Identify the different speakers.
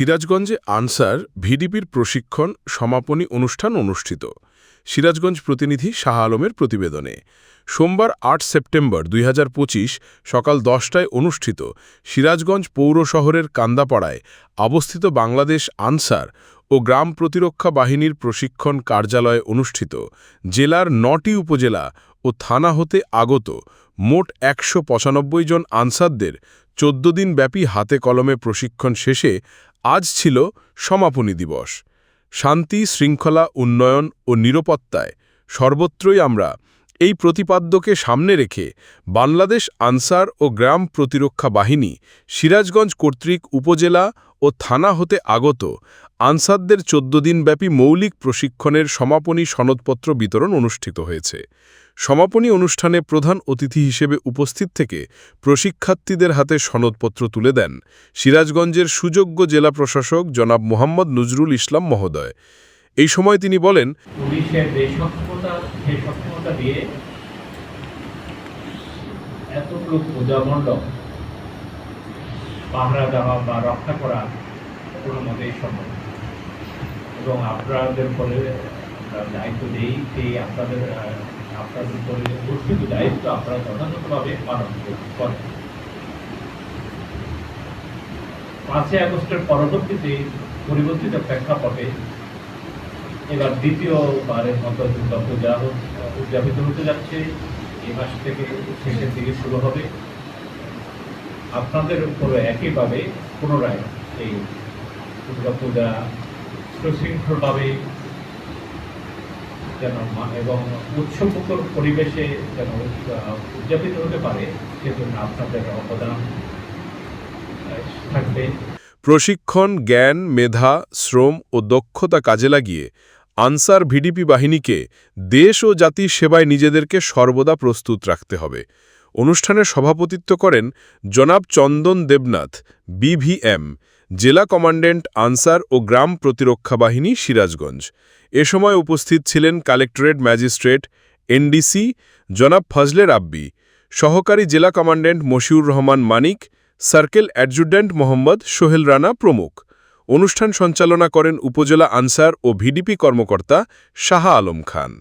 Speaker 1: সিরাজগঞ্জে আনসার ভিডিপির প্রশিক্ষণ সমাপনী অনুষ্ঠান অনুষ্ঠিত। সিরাজগঞ্জ প্রতিনিধি শাহ আলমের প্রতিবেদনে। সোমবার আট সেপ্টেম্বর দুই হাজার পঁচিশ সকাল দশটায় অনুষ্ঠিত সিরাজগঞ্জ পৌর শহরের কান্দাপাড়ায় অবস্থিত বাংলাদেশ আনসার ও গ্রাম প্রতিরক্ষা বাহিনীর প্রশিক্ষণ কার্যালয়ে অনুষ্ঠিত। জেলার নটি উপজেলা ও থানা হতে আগত মোট একশো পঁচানব্বই জন আনসারদের চোদ্দ দিন ব্যাপী হাতে কলমে প্রশিক্ষণ শেষে আজ ছিল সমাপনী দিবস। শান্তি, শৃঙ্খলা, উন্নয়ন ও নিরাপত্তায় সর্বত্রই আমরা এই প্রতিপাদ্যকে সামনে রেখে বাংলাদেশ আনসার ও গ্রাম প্রতিরক্ষা বাহিনী সিরাজগঞ্জ কর্তৃক উপজেলা ও থানা হতে আগত আনসারদের চোদ্দ দিনব্যাপী মৌলিক প্রশিক্ষণের সমাপনী সনদপত্র বিতরণ অনুষ্ঠিত হয়েছে। সমাপনী অনুষ্ঠানে প্রধান অতিথি হিসেবে উপস্থিত থেকে প্রশিক্ষার্থীদের হাতে সনদপত্র তুলে দেন সিরাজগঞ্জের সুযোগ্য জেলা প্রশাসক জনাব মোহাম্মদ নজরুল ইসলাম মহোদয়। এই সময় তিনি বলেন
Speaker 2: পাহারা দেওয়া বা রক্ষা করা কোনো মতেই সম্ভব এবং আপনাদের আমরা দায়িত্ব দিই, সেই আপনাদের আহ, আপনাদের উপরে অর্পিত দায়িত্ব আপনারা যথাযথভাবে পালন করেন। পাঁচই আগস্টের পরবর্তীতে পরিবর্তিত প্রেক্ষাপটে এবার দ্বিতীয়বারের মতো দুর্গাপূজা উদযাপিত হতে যাচ্ছে। এই মাস থেকে শেষের দিকে শুরু হবে। আপনাদের উপরে একইভাবে পুনরায় এই দুর্গাপূজা সুশৃঙ্খলভাবে যেন এবং উৎসবমুখর পরিবেশে যেন উদযাপিত হতে পারে, সেজন্য আপনাদের অবদান থাকবে।
Speaker 1: প্রশিক্ষণ, জ্ঞান, মেধা, শ্রম ও দক্ষতা কাজে লাগিয়ে আনসার ভিডিপি বাহিনীকে দেশ ও জাতির সেবায় নিজেদেরকে সর্বদা প্রস্তুত রাখতে হবে। অনুষ্ঠানে সভাপতিত্ব করেন জনাব চন্দন দেবনাথ, বিভিএম। জেলা কমান্ড্যান্ট আনসার ও গ্রাম প্রতিরক্ষা বাহিনী সিরাজগঞ্জ। এ সময় উপস্থিত ছিলেন কালেক্টরেট ম্যাজিস্ট্রেট এনডিসি জনাব ফজলে রাব্বি, সহকারী জেলা commandant Moshiur Rahman Manik, circle adjutant Mohammad Sohel Rana প্রমুখ। অনুষ্ঠান সঞ্চালনা করেন উপজেলা আনসার ও ভিডিপি কর্মকর্তা শাহ আলম খান।